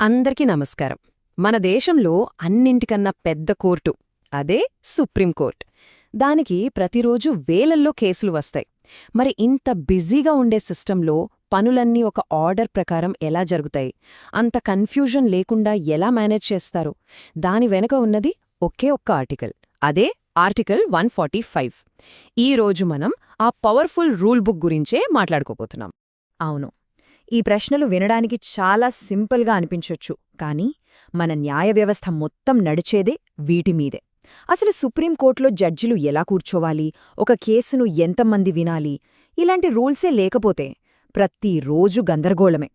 అందరికీ నమస్కారం. మన దేశంలో అన్నింటికన్నా పెద్ద కోర్టు అదే సుప్రీంకోర్టు దానికి ప్రతిరోజు వేలల్లో కేసులు వస్తాయి. మరి ఇంత బిజీగా ఉండే సిస్టంలో పనులన్నీ ఒక ఆర్డర్ ప్రకారం ఎలా జరుగుతాయి? అంత కన్ఫ్యూజన్ లేకుండా ఎలా మేనేజ్ చేస్తారు? దాని వెనక ఉన్నది ఒకే ఒక్క ఆర్టికల్ అదే ఆర్టికల్ వన్ ఫార్టీ ఫైవ్. ఈరోజు మనం ఆ పవర్ఫుల్ రూల్ బుక్ గురించే మాట్లాడుకోబోతున్నాం. అవును ఈ ప్రశ్నలు వినడానికి చాలా సింపుల్గా అనిపించొచ్చు. కానీ మన న్యాయ వ్యవస్థ మొత్తం నడిచేదే వీటి మీదే. అసలు సుప్రీంకోర్టులో జడ్జిలు ఎలా కూర్చోవాలి? ఒక కేసును ఎంతమంది వినాలి? ఇలాంటి రూల్సే లేకపోతే ప్రతిరోజు గందరగోళమే.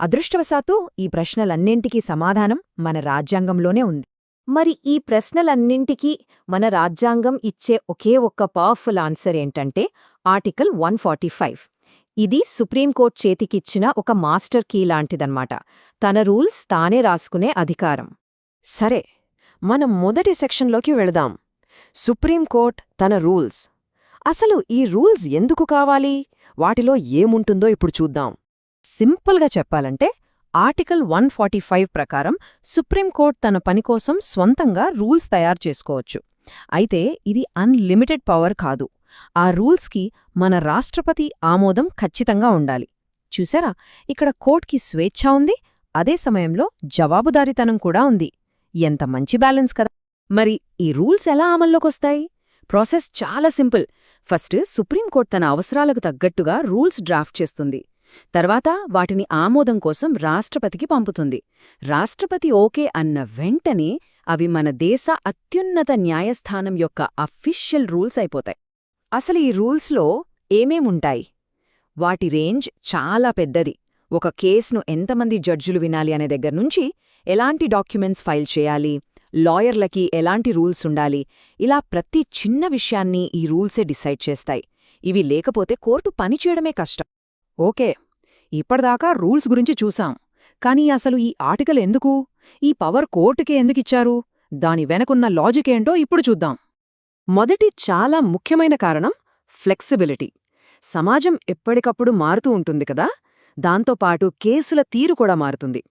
అదృష్టవశాత్తు ఈ ప్రశ్నలన్నింటికీ సమాధానం మన రాజ్యాంగంలోనే ఉంది. మరి ఈ ప్రశ్నలన్నింటికీ మన రాజ్యాంగం ఇచ్చే ఒకే ఒక్క పవర్ఫుల్ ఆన్సర్ ఏంటంటే ఆర్టికల్ వన్ ఫార్టీ ఫైవ్. ఇది సుప్రీంకోర్టు చేతికిచ్చిన ఒక మాస్టర్ కీ లాంటిదన్నమాట తన రూల్స్ తానే రాసుకునే అధికారం. సరే మనం మొదటి సెక్షన్లోకి వెళదాం. సుప్రీంకోర్ట్ తన రూల్స్. అసలు ఈ రూల్స్ ఎందుకు కావాలి? వాటిలో ఏముంటుందో ఇప్పుడు చూద్దాం. సింపుల్గా చెప్పాలంటే ఆర్టికల్ వన్ ఫార్టీ ఫైవ్ ప్రకారం సుప్రీంకోర్టు తన పని కోసం స్వంతంగా రూల్స్ తయారు చేసుకోవచ్చు. అయితే ఇది అన్లిమిటెడ్ పవర్ కాదు. ఆ రూల్స్కి మన రాష్ట్రపతి ఆమోదం ఖచ్చితంగా ఉండాలి. చూసారా? ఇక్కడ కోర్టుకి స్వేచ్ఛ ఉంది అదే సమయంలో జవాబుదారీతనం కూడా ఉంది. ఎంత మంచి బ్యాలెన్స్ కదా! మరి ఈ రూల్స్ ఎలా అమల్లోకొస్తాయి? ప్రాసెస్ చాలా సింపుల్. ఫస్ట్ సుప్రీంకోర్టు తన అవసరాలకు తగ్గట్టుగా రూల్స్ డ్రాఫ్ట్ చేస్తుంది. తర్వాత వాటిని ఆమోదం కోసం రాష్ట్రపతికి పంపుతుంది. రాష్ట్రపతి ఓకే అన్న వెంటనే అవి మన దేశ అత్యున్నత న్యాయస్థానం యొక్క అఫీషియల్ రూల్స్ అయిపోతాయి. అసలు ఈ రూల్స్లో ఏమేముంటాయి? వాటి రేంజ్ చాలా పెద్దది. ఒక కేసును ఎంతమంది జడ్జులు వినాలి అనే దగ్గర్నుంచి ఎలాంటి డాక్యుమెంట్స్ ఫైల్ చేయాలి? లాయర్లకి ఎలాంటి రూల్స్ ఉండాలి? ఇలా ప్రతి చిన్న విషయాన్ని ఈ రూల్సే డిసైడ్ చేస్తాయి. ఇవి లేకపోతే కోర్టు పనిచేయడమే కష్టం. ఓకే ఇప్పటిదాకా రూల్స్ గురించి చూసాం. కానీ అసలు ఈ ఆర్టికల్ ఎందుకు? ఈ పవర్ కోర్టుకే ఎందుకిచ్చారు దాని వెనకున్న లాజికేంటో ఇప్పుడు చూద్దాం. మొదటి చాలా ముఖ్యమైన కారణం ఫ్లెక్సిబిలిటీ. సమాజం ఎప్పటికప్పుడు మారుతూ ఉంటుంది కదా? దాంతోపాటు కేసుల తీరు కూడా మారుతుంది.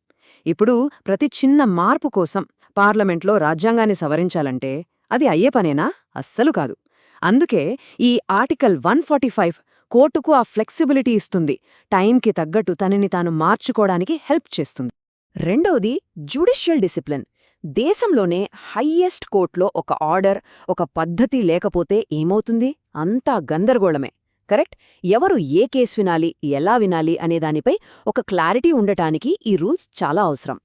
ఇప్పుడు ప్రతి చిన్న మార్పు కోసం పార్లమెంట్లో రాజ్యాంగాన్ని సవరించాలంటే అది అయ్యే పనేనా? అస్సలు కాదు. అందుకే ఈ ఆర్టికల్ వన్ ఫార్టీ ఫైవ్ కోర్టుకు ఆ ఫ్లెక్సిబిలిటీ ఇస్తుంది. టైంకి తగ్గట్టు తనని తాను మార్చుకోవడానికి హెల్ప్ చేస్తుంది. రెండవది జ్యుడిషియల్ డిసిప్లిన్. దేశంలోనే హయ్యెస్ట్ కోర్టులో ఒక ఆర్డర్ ఒక పద్ధతి లేకపోతే ఏమవుతుంది? అంతా గందరగోళమే కరెక్ట్? ఎవరు ఏ కేసు వినాలి ఎలా వినాలి అనేదానిపై ఒక క్లారిటీ ఉండటానికి ఈ రూల్స్ చాలా అవసరం.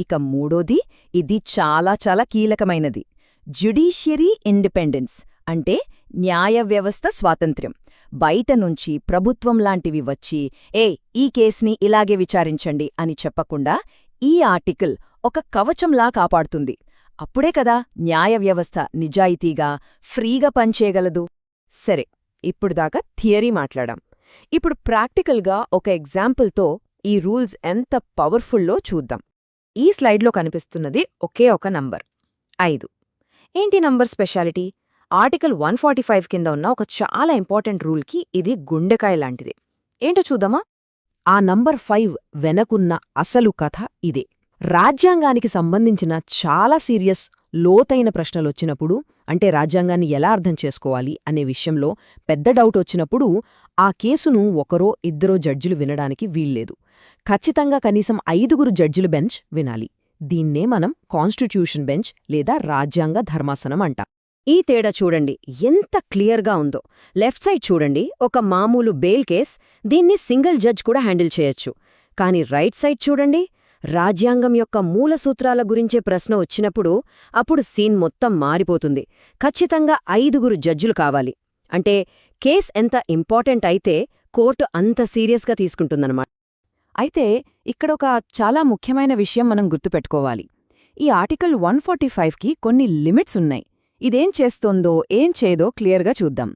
ఇక మూడోది ఇది చాలా చాలా కీలకమైనది. జ్యుడీషియరీ ఇండిపెండెన్స్ అంటే న్యాయ వ్యవస్థ స్వాతంత్ర్యం. బయట నుంచి ప్రభుత్వం లాంటివి వచ్చి ఏ ఈ కేసుని ఇలాగే విచారించండి అని చెప్పకుండా ఈ ఆర్టికల్ ఒక కవచంలా కాపాడుతుంది. అప్పుడే కదా న్యాయ వ్యవస్థ నిజాయితీగా ఫ్రీగా పనిచేయగలదు. సరే ఇప్పుడుదాకా థియరీ మాట్లాడాం. ఇప్పుడు ప్రాక్టికల్గా ఒక ఎగ్జాంపుల్తో ఈ రూల్స్ ఎంత పవర్ఫుల్లో చూద్దాం. ఈ స్లైడ్లో కనిపిస్తున్నది ఒకే ఒక నంబర్. ఐదు. ఏంటి number speciality? Article one forty five కింద ఉన్న ఒక చాలా ఇంపార్టెంట్ రూల్కి ఇది గుండెకాయ లాంటిది. ఏంటో చూద్దామా? ఆ నంబర్ ఫైవ్ వెనకున్న అసలు కథ ఇదే. రాజ్యాంగానికి సంబంధించిన చాలా సీరియస్ లోతైన ప్రశ్నలొచ్చినప్పుడు అంటే రాజ్యాంగాన్ని ఎలా అర్థం చేసుకోవాలి అనే విషయంలో పెద్ద డౌట్ వచ్చినప్పుడు ఆ కేసును ఒకరో ఇద్దరో జడ్జిలు వినడానికి వీల్లేదు. ఖచ్చితంగా కనీసం ఐదుగురు జడ్జిలు బెంచ్ వినాలి. దీన్నే మనం కాన్స్టిట్యూషన్ బెంచ్ లేదా రాజ్యాంగ ధర్మాసనం అంటాం. ఈ తేడా చూడండి. ఎంత క్లియర్గా ఉందో. లెఫ్ట్ సైడ్ చూడండి. ఒక మామూలు బెయిల్ కేస్. దీన్ని సింగిల్ జడ్జ్ కూడా హ్యాండిల్ చేయొచ్చు. కానీ రైట్ సైడ్ చూడండి. రాజ్యాంగం యొక్క మూల సూత్రాల గురించే ప్రశ్న వచ్చినప్పుడు అప్పుడు సీన్ మొత్తం మారిపోతుంది. ఖచ్చితంగా ఐదుగురు జడ్జులు కావాలి. అంటే కేస్ ఎంత ఇంపార్టెంట్ అయితే కోర్టు అంత సీరియస్గా తీసుకుంటుందన్నమాట. అయితే ఇక్కడ ఒక చాలా ముఖ్యమైన విషయం మనం గుర్తుపెట్టుకోవాలి. ఈ ఆర్టికల్ వన్ ఫార్టీ ఫైవ్కి కొన్ని లిమిట్స్ ఉన్నాయి. ఇదేం చేస్తోందో ఏం చేయదో క్లియర్గా చూద్దాం.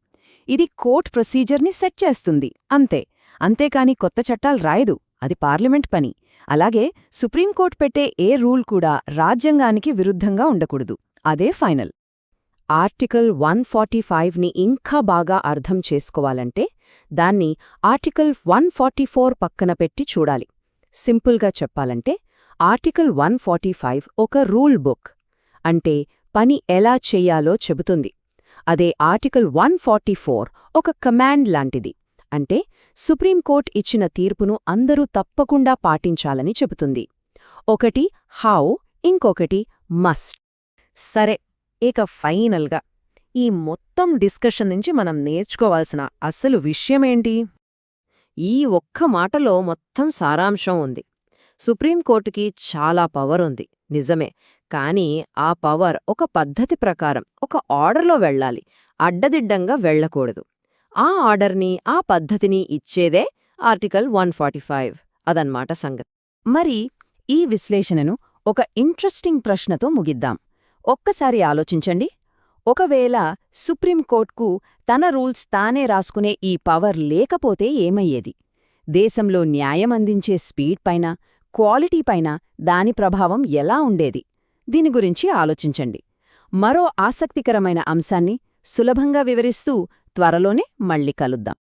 ఇది కోర్ట్ ప్రొసీజర్ని సెట్ చేస్తుంది. అంతే. అంతేకాని కొత్త చట్టాలు రాయదు. అది పార్లమెంట్ పని. అలాగే సుప్రీంకోర్టు పెట్టే ఏ రూల్ కూడా రాజ్యాంగానికి విరుద్ధంగా ఉండకూడదు. అదే ఫైనల్. ఆర్టికల్ వన్ ఫార్టీ ఫైవ్ని ఇంకా బాగా అర్థం చేసుకోవాలంటే దాన్ని ఆర్టికల్ వన్ ఫార్టీ ఫోర్ పక్కన పెట్టి చూడాలి. సింపుల్గా చెప్పాలంటే ఆర్టికల్ వన్ ఒక రూల్ బుక్. అంటే పని ఎలా చెయ్యాలో చెబుతుంది. అదే ఆర్టికల్ వన్ ఒక కమాండ్ లాంటిది. అంటే సుప్రీంకోర్టు ఇచ్చిన తీర్పును అందరూ తప్పకుండా పాటించాలని చెబుతుంది. ఒకటి హౌ ఇంకొకటి మస్ట్. సరే ఇక ఫైనల్గా ఈ మొత్తం డిస్కషన్ నుంచి మనం నేర్చుకోవాల్సిన అసలు విషయమేంటి? ఈ ఒక్క మాటలో మొత్తం సారాంశం ఉంది. సుప్రీంకోర్టుకి చాలా పవర్ ఉంది నిజమే. కానీ ఆ పవర్ ఒక పద్ధతి ప్రకారం ఒక ఆర్డర్లో వెళ్ళాలి అడ్డదిడ్డంగా వెళ్ళకూడదు. ఆ ఆర్డర్ని ఆ పద్ధతిని ఇచ్చేదే ఆర్టికల్ వన్ ఫార్టీ ఫైవ్ అదన్మాట సంగతి. మరి ఈ విశ్లేషణను ఒక ఇంట్రెస్టింగ్ ప్రశ్నతో ముగిద్దాం. ఒక్కసారి ఆలోచించండి. ఒకవేళ సుప్రీంకోర్టుకు తన రూల్స్ తానే రాసుకునే ఈ పవర్ లేకపోతే ఏమయ్యేది? దేశంలో న్యాయం అందించే స్పీడ్ పైన క్వాలిటీ పైన దాని ప్రభావం ఎలా ఉండేది? దీని గురించి ఆలోచించండి. మరో ఆసక్తికరమైన అంశాన్ని సులభంగా వివరిస్తూ త్వరలోనే మళ్ళీ కలుద్దాం.